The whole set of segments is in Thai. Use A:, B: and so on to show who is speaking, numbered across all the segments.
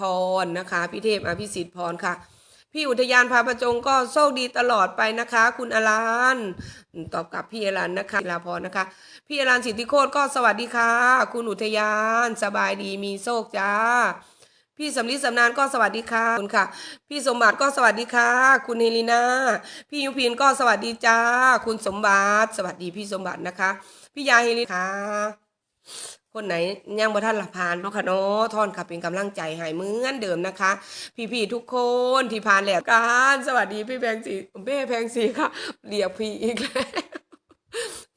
A: พรนะคะ พี่เทพอภิสิทธิ์พรค่ะ พี่อุทยานพาประจงก็โชคดีตลอดไปนะคะ คุณอลันตอบกลับพี่อลันนะคะลาพรนะคะ พี่อลันสิทธิโคตรก็สวัสดีค่ะ คุณอุทยานสบายดีมีโชคจ้าพี่สำลิดสำนานก็สวัสดีค่ะคุณค่ะ พี่สมบัติก็สวัสดีค่ะ คุณเฮลินาพี่ยุพินก็สวัสดีจ้า คุณสมบัติ สวัสดีพี่สมบัตินะคะ พี่ยาเฮลิค่ะ คนไหนยังบ่ทันหลับผ่านเนาะค่ะเนาะท่อนค่ะเป็นกำลังใจให้เหมือนเดิมนะคะ พี่ๆทุกคนที่ผ่านแล้วการสวัสดีพี่แพงสีเบ้แพงสีค่ะเรียกพี่อีกแล้ว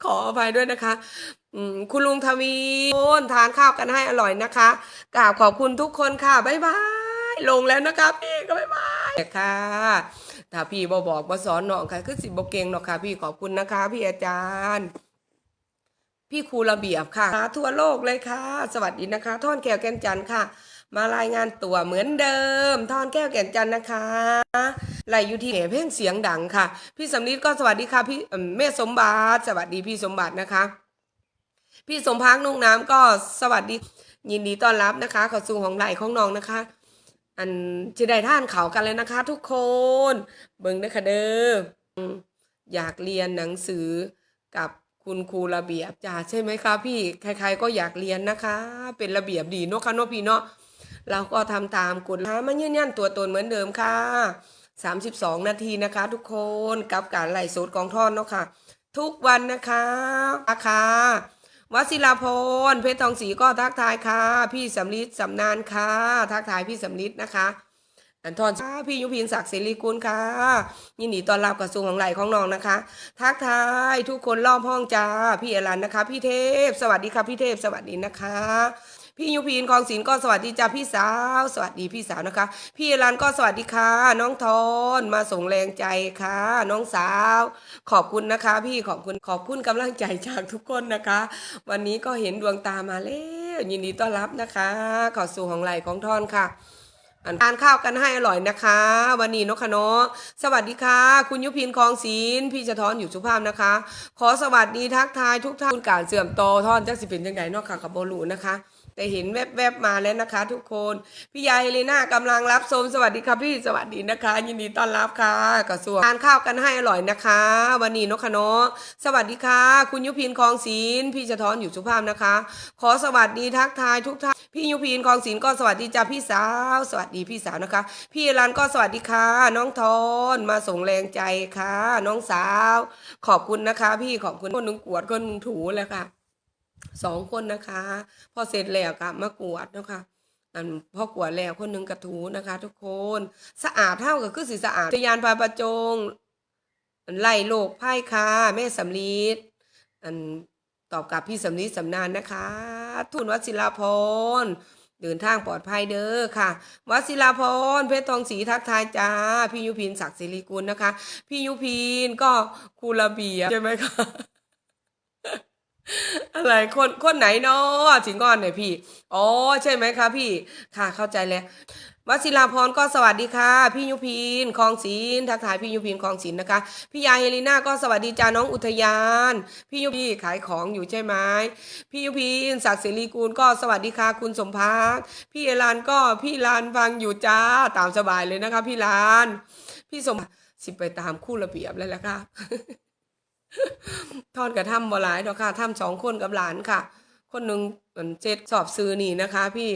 A: ขออภัยด้วยนะคะคุณลุงทวีโอนทานข้าวกันให้อร่อยนะคะกราบขอบคุณทุกคนค่ะบ๊ายบายลงแล้วนะคะพี่ก็บ๊ายบายค่ะถ้าพี่บอบอกบอสอนน้องค่ะคือสิบเก่งเนาะค่ะ พี่ขอบคุณนะคะ พี่อาจารย์ พี่ครูระเบียบค่ะ ทั่วโลกเลยค่ะ สวัสดีนะคะ ท่อนแก้วแก่นจันค่ะ มารายงานตัวเหมือนเดิม ท่อนแก้วแก่นจันนะคะไล่อยู่ที่เหเพ่งเสียงดังค่ะ พี่สำลิดก็สวัสดีค่ะ พี่แม่สมบัติ สวัสดีพี่สมบัตินะคะ พี่สมพักนุ่งน้ำก็สวัสดี ยินดีต้อนรับนะคะเข้าสู่ของไหลของน้องนะคะ อันจะได้ท่านเขากันเลยนะคะ ทุกคน เบิ่งเด้อค่ะเด้ออืมอยากเรียนหนังสือกับ คุณครูระเบียบจ้าใช่ไหมคะพี่ใครๆก็อยากเรียนนะคะ เป็นระเบียบดีเนาะค่ะเนาะพี่เนาะเราก็ทำตามกฎหามายืนยันตัวตนเหมือนเดิมค่ะ 32 นาทีนะคะ ทุกคนกับการไล่สดกองท่อนเนาะค่ะ ทุกวันนะคะอาคาวศิลาพรเพชรทองศรีก็ทักทายค่ะ พี่สำลิดสำนานค่ะ ทักทายพี่สำลิดนะคะ อันทอนค่ะพี่ยุพินศักดิ์เสรีกุลค่ะ ยินดีต้อนรับกระทรวงของไหลของน้องนะคะ ทักทายทุกคนรอบห้องจ้า พี่อรันนะคะ พี่เทพ สวัสดีค่ะพี่เทพ สวัสดีนะคะ พี่ยุพินคองศิลก็สวัสดีจ้าพี่สาว สวัสดีพี่สาวนะคะ พี่อรันก็สวัสดีค่ะ น้องทอนมาส่งแรงใจค่ะ น้องสาว ขอบคุณนะคะ พี่ขอบคุณขอบคุณกำลังใจจากทุกคนนะคะ วันนี้ก็เห็นดวงตามาแล้วยินดีต้อนรับนะคะขอสู่ของไหลของทอนค่ะ ทานข้าวกันให้อร่อยนะคะ วันนี้นกขนาะสวัสดีค่ะ คุณยุพินคลองศีลพี่จะทอนอยู่สุภาพนะคะ ขอสวัสดีทักทายทุกท่านคุณการเสื่อมโตท่อนจักสิเป็นยังไงนอกค่ะกับโบลูนะคะ แต่เห็นแวบๆมาแล้วนะคะ ทุกคน พี่ยายเฮเลนากำลังรับชมสวัสดีค่ะพี่สวัสดีนะคะ ยินดีต้อนรับค่ะกระทรวงทานข้าวกันให้อร่อยนะคะ วันนี้นกขนะสวัสดีค่ะ คุณยุพินคลองศิลพี่จะทอนอยู่สุภาพนะคะ ขอสวัสดีทักทายทุกท่านพี่ยุพินคลองศิลก็สวัสดีจ้าพี่สาว สวัสดีพี่สาวนะคะ พี่รันก็สวัสดีค่ะ น้องทอนมาส่งแรงใจค่ะ น้องสาว ขอบคุณนะคะ พี่ขอบคุณคนหนึ่งกวดคนหนึ่งถูแล้วค่ะ สองคนนะคะ พอเสร็จแล้วก็มากวดนะคะอันพอกวดแล้วคนหนึ่งกระถูนะคะ ทุกคนสะอาดเท่ากับคือสีสะอาดทยานพาประจงไล่โลกไพ่ค่ะแม่สำลีดอันตอบกับพี่สำลีดสำนานนะคะ ทุนวัชิราพรเดินทางปลอดภัยเด้อค่ะ วัชิราพรเพชรทองศรีทักทายจ้า พี่ยุพินศักดิ์ศิริกุลนะคะ พี่ยุพินก็คูระเบียใช่ไหมคะ อะไรคนคนไหนเนาะถึงก่อนหน่อยพี่ อ๋อใช่ไหมคะพี่ ค่ะเข้าใจแล้ววชิราพรก็สวัสดีค่ะ พี่ยุพินคลองศิลป์ทักทายพี่ยุพินคลองศิลป์นะคะ พี่ยาเฮลิน่าก็สวัสดีจ้าน้องอุทยาน พี่ยุพีขายของอยู่ใช่ไหมพี่ยุพินศักดิ์ศิริกูลก็สวัสดีค่ะคุณสมพักพี่เอลานก็พี่ลานฟังอยู่จ้าตามสบายเลยนะคะ พี่ลาน พี่สมสิไปตามคู่ระเบียบแล้วล่ะค่ะ ทอดกระทำบ่หลายดอกค่ะทำสองคนกับหลานค่ะ คนหนึ่งเหมือนเจ็ดสอบซื้อนี่นะคะ พี่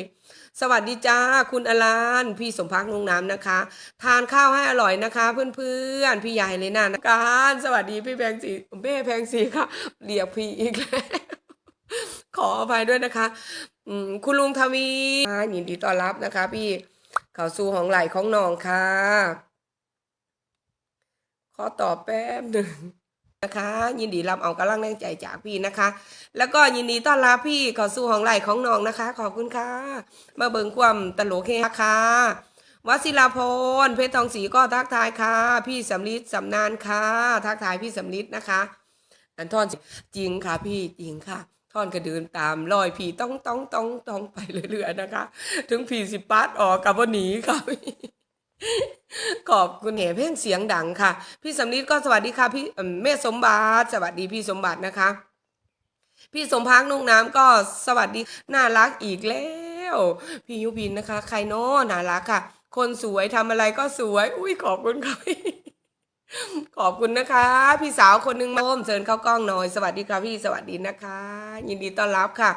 A: สวัสดีจ้าคุณอลานพี่สมพักนุ่งน้ำนะคะ ทานข้าวให้อร่อยนะคะ เพื่อนๆ พี่ใหญ่เลยนะนะการสวัสดีพี่แพงสีเบ้แพงสีค่ะเรียกพี่อีกแล้วขออภัยด้วยนะคะอืคุณลุงทวียินดีต้อนรับนะคะ พี่เข้าสู่ของไหลของน้องค่ะ ขอตอบแป๊บหนึ่ง นะคะ ยินดีรับเอากำลังแรงใจจากพี่นะคะ แล้วก็ยินดีต้อนรับพี่ข้าสู่ของไหลของน้องนะคะ ขอบคุณค่ะ มาเบิ่งความตลกเฮฮาค่ะวชิราพรเพชรทองศรีก็ทักทายค่ะ พี่สำลิดสำนานค่ะ ทักทายพี่สำลิดนะคะ อันท่อนจริงค่ะพี่จริงค่ะท่อนก็เดินตามรอยพี่ต้องต้องต้องต้องไปเรื่อยๆนะคะ ถึงพี่สิปัดออกกับวันหนีค่ะพี่ ขอบคุณแห่เพ่งเสียงดังค่ะ พี่สำลิดก็สวัสดีค่ะ พี่เมแม่สมบัติสวัสดีพี่สมบัตินะคะ พี่สมพักนุ่งน้ำก็สวัสดีน่ารักอีกแล้วพี่ยุพินนะคะ ใครเนาะน่ารักค่ะ คนสวยทำอะไรก็สวย อุ้ยขอบคุณค่ะขอบคุณนะคะ พี่สาวคนหนึ่งมาโอมเชิญเข้ากล้องหน่อย สวัสดีค่ะพี่สวัสดีนะคะ ยินดีต้อนรับค่ะ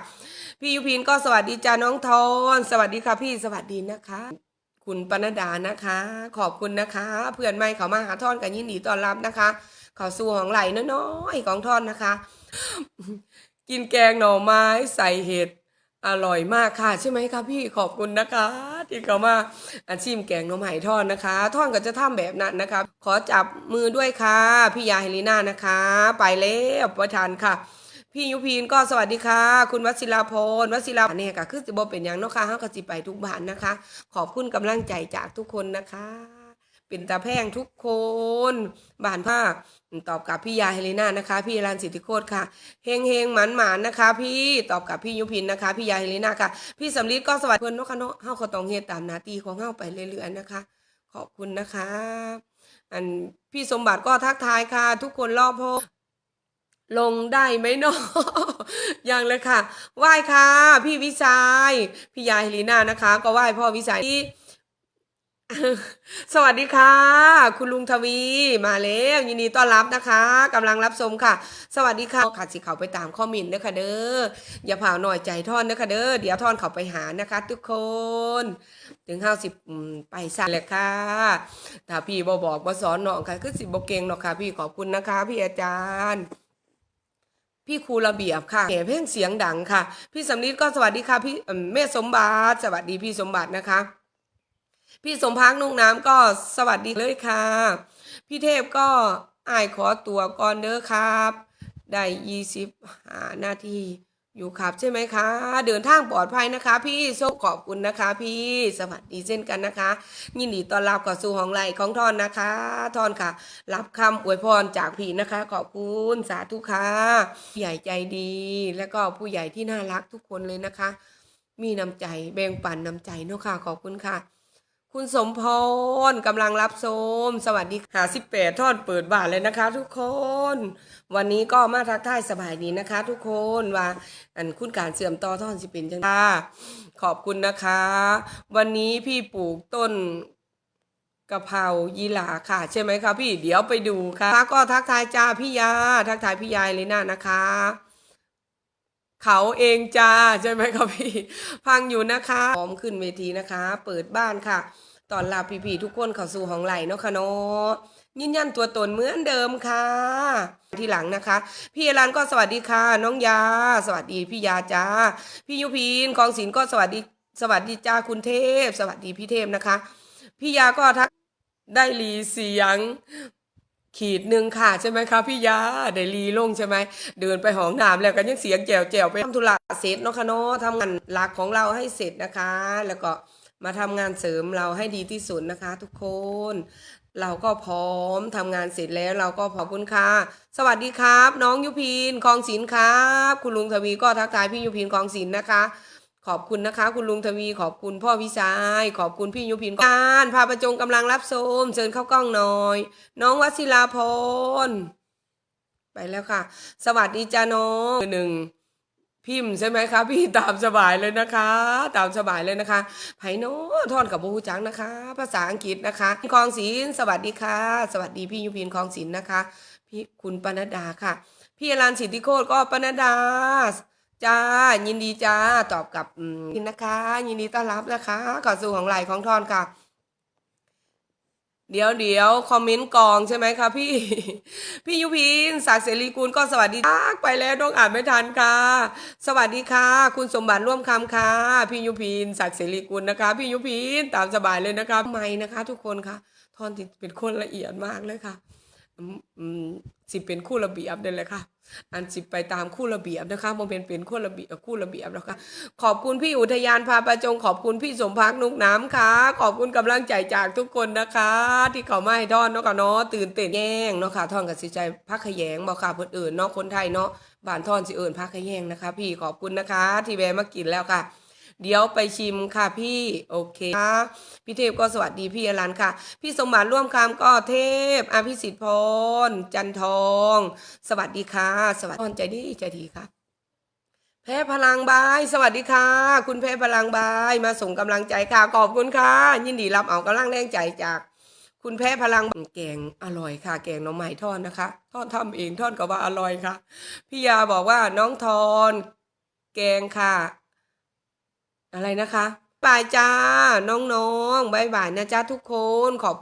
A: พี่ยุพินก็สวัสดีจ้าน้องทอนสวัสดีค่ะพี่สวัสดีนะคะ คุณปนดานะคะ ขอบคุณนะคะ เพื่อนไม่เขามาหาท่อนกันยินดีต้อนรับนะคะ เขาสู่ของไหลน้อยๆของท่อนนะคะ กินแกงหน่อไม้ใส่เห็ดอร่อยมากค่ะ ใช่ไหมคะพี่ขอบคุณนะคะที่เขามาอาชีพแกงหน่อไม้ทอดนะคะทอนก็จะทำแบบนั้นนะคะ ขอจับมือด้วยค่ะ พี่ยาเฮลิน่านะคะ ไปแล้วประทานค่ะ พี่ยุพินก็สวัสดีค่ะ คุณวัชิราพรวชิราเนี่ยก็คือสิบเป็นอย่างเนาะค่ะเฮาก็สิไปทุกบ้านนะคะ ขอบคุณกำลังใจจากทุกคนนะคะเป็นตาแพงทุกคนบ้านภาคตอบกับพี่ยาเฮเลนานะคะ พี่รันสิทธิโคตรค่ะเฮงเฮงหมันหมันนะคะ พี่ตอบกับพี่ยุพินนะคะ พี่ยาเฮเลนาค่ะ พี่สำลีก็สวัสดีเพื่อนเนาะค่ะเนาะเฮาก็ต้องเฮตามหนาที่ของเฮาไปเรื่อยๆนะคะ ขอบคุณนะคะ อันพี่สมบัติก็ทักทายค่ะ ทุกคนรอบพอ ลงได้ไหมเนาะยังเลยค่ะไหว้ค่ะ พี่วิชัยพี่ยาเฮลีน่านะคะ ก็ไหว้พ่อวิชัยที่สวัสดีค่ะ คุณลุงทวีมาแล้วยินดีต้อนรับนะคะกำลังรับชมค่ะ สวัสดีค่ะค่ะสิเขาไปตามข้อมินเด้อค่ะเด้ออย่าเผาหน่อยใจท่อนเด้อค่ะเด้อเดี๋ยวท่อนเขาไปหานะคะ ทุกคน ถึงห้าสิบไปสั่นเลยค่ะถ้าพี่บอบอกบอสอนน้องค่ะคือสิบโบเก่งเนาะค่ะ พี่ขอบคุณนะคะ พี่อาจารย์ พี่ครูระเบียบค่ะแก่เพ่งเสียงดังค่ะ พี่สำนิดก็สวัสดีค่ะ พี่เมแม่สมบัติสวัสดีพี่สมบัตินะคะ พี่สมพักนุ่งน้ำก็สวัสดีเลยค่ะ พี่เทพก็อายขอตัวก่อนเด้อครับ ได้ยี่สิบนาที อยู่ครับใช่ไหมคะ เดินทางปลอดภัยนะคะ พี่โชคขอบคุณนะคะ พี่สวัสดีเช่นกันนะคะ ยินดีต้อนรับกับสู่ของไหลของทอนนะคะทอนค่ะ รับคำอวยพรจากพี่นะคะ ขอบคุณสาธุค่ะผู้ใหญ่ใจดี แล้วก็ผู้ใหญ่ที่น่ารักทุกคนเลยนะคะ มีน้ำใจแบ่งปันน้ำใจเนาะค่ะขอบคุณค่ะ คุณสมพรกำลังรับชมสวัสดีค่ะสิบแปดทอดเปิดบ้านเลยนะคะ ทุกคน วันนี้ก็มาทักทายสบายดีนะคะ ทุกคนว่าอันคุณการเสื่อมต่อท่อนสิเป็นจังค่ะขอบคุณนะคะ วันนี้พี่ปลูกต้นกะเพรายีหลาค่ะ ใช่ไหมคะพี่เดี๋ยวไปดูค่ะก็ทักทายจ้าพี่ยา ทักทายพี่ยายเลยนะนะคะ เขาเองจ้าใช่ไหมครับพี่ฟังอยู่นะคะพร้อมขึ้นเวทีนะคะ เปิดบ้านค่ะตอนรับพี่ๆทุกคนเข้าสู่ห้องไหลเนาะค่ะเนาะยืนยันตัวตนเหมือนเดิมค่ะ ทีหลังนะคะ พี่อรันก็สวัสดีค่ะ น้องยา สวัสดีพี่ยาจ้า พี่ยุพินกองศิลป์ก็สวัสดีสวัสดีจ้าคุณเทพ สวัสดีพี่เทพนะคะ พี่ยาก็ทักได้รีเสียง ขีดหนึ่งค่ะใช่ไหมคะพี่ยาได้รีลงใช่ไหมเดินไปห้องน้ำแล้วก็ยังเสียงแจวแจวๆไปทำธุระเสร็จเนาะคะเนาะทำงานหลักของเราให้เสร็จนะคะ แล้วก็มาทำงานเสริมเราให้ดีที่สุดนะคะ ทุกคน เราก็พร้อมทำงานเสร็จแล้วเราก็ขอบคุณค่ะสวัสดีครับ น้องยุพินคลองศิลป์ครับ คุณลุงทวีก็ทักทายพี่ยุพินคลองศิลป์นะคะ ขอบคุณนะคะ คุณลุงทวีขอบคุณพ่อวิชัยขอบคุณพี่ยุพินการพาประจงกำลังรับชมเชิญเข้ากล้องหน่อย น้องวชิราพรไปแล้วค่ะ สวัสดีจ้าน้องหนึ่งพิมพ์ใช่ไหมคะพี่ตามสบายเลยนะคะ ตามสบายเลยนะคะไผ่โน้ทอนกับบูจังนะคะ ภาษาอังกฤษนะคะคลองศิลสวัสดีค่ะ สวัสดีพี่ยุพินคลองศิลนะคะ พี่คุณปนดาค่ะ พี่อรันสิทธิโคตรก็ปนดา จ้า ยินดีจ้า ตอบกับอืมนะคะ ยินดีต้อนรับนะคะขอสู่ของไหลของทอนค่ะ เดี๋ยวเดี๋ยวคอมเมนต์กองใช่ไหมคะพี่ พี่ยุพินศักดิ์เสรีกุลก็สวัสดีทักไปแล้วต้องอ่านไม่ทันค่ะ สวัสดีค่ะ คุณสมบัติร่วมคำค่ะ พี่ยุพินศักดิ์เสรีกุลนะคะ พี่ยุพินตามสบายเลยนะคะไม่นะคะ ทุกคนค่ะทอนติดเป็นคนละเอียดมากเลยค่ะ สิเป็นคู่ระเบียบเดินเลยค่ะ อันสิไปตามคู่ระเบียบนะคะโมเป็นเป็นคู่ระเบียบคู่ระเบียบแล้วค่ะขอบคุณพี่อุทยานพาประจง ขอบคุณพี่สมพักนุกน้ำค่ะ ขอบคุณกำลังใจจากทุกคนนะคะ ที่เขามาให้ทอนเนาะค่ะเนาะตื่นเต้นแย่งเนาะค่ะทอนกับสิใจพักขยงบอกค่ะเพื่นอื่นเนาะคนไทยเนาะบ้านทอนสิเอิญพักขยงนะคะ พี่ขอบคุณนะคะ ที่แวะมากินแล้วค่ะ เดี๋ยวไปชิมค่ะพี่โอเคค่ะพี่เทพก็สวัสดีพี่อรันค่ะ พี่สมบัติร่วมคำก็เทพอภิสิทธิ์พรจันทอง สวัสดีค่ะ สวัสดีใจดีใจดีค่ะแพ้พลังบาย สวัสดีค่ะ คุณแพ้พลังบายมาส่งกำลังใจค่ะขอบคุณค่ะ ยินดีรับเอากำลังแรงใจจาก คุณแพ้พลังแกงอร่อยค่ะ แกงน้องใหม่ทอดนะคะทอดทำเองทอดก็ว่าอร่อยค่ะพี่ยาบอกว่าน้องทอน แกงค่ะ อะไรนะคะบายจ้า น้องๆบายบายนะจ้าทุกคนขอบคุณ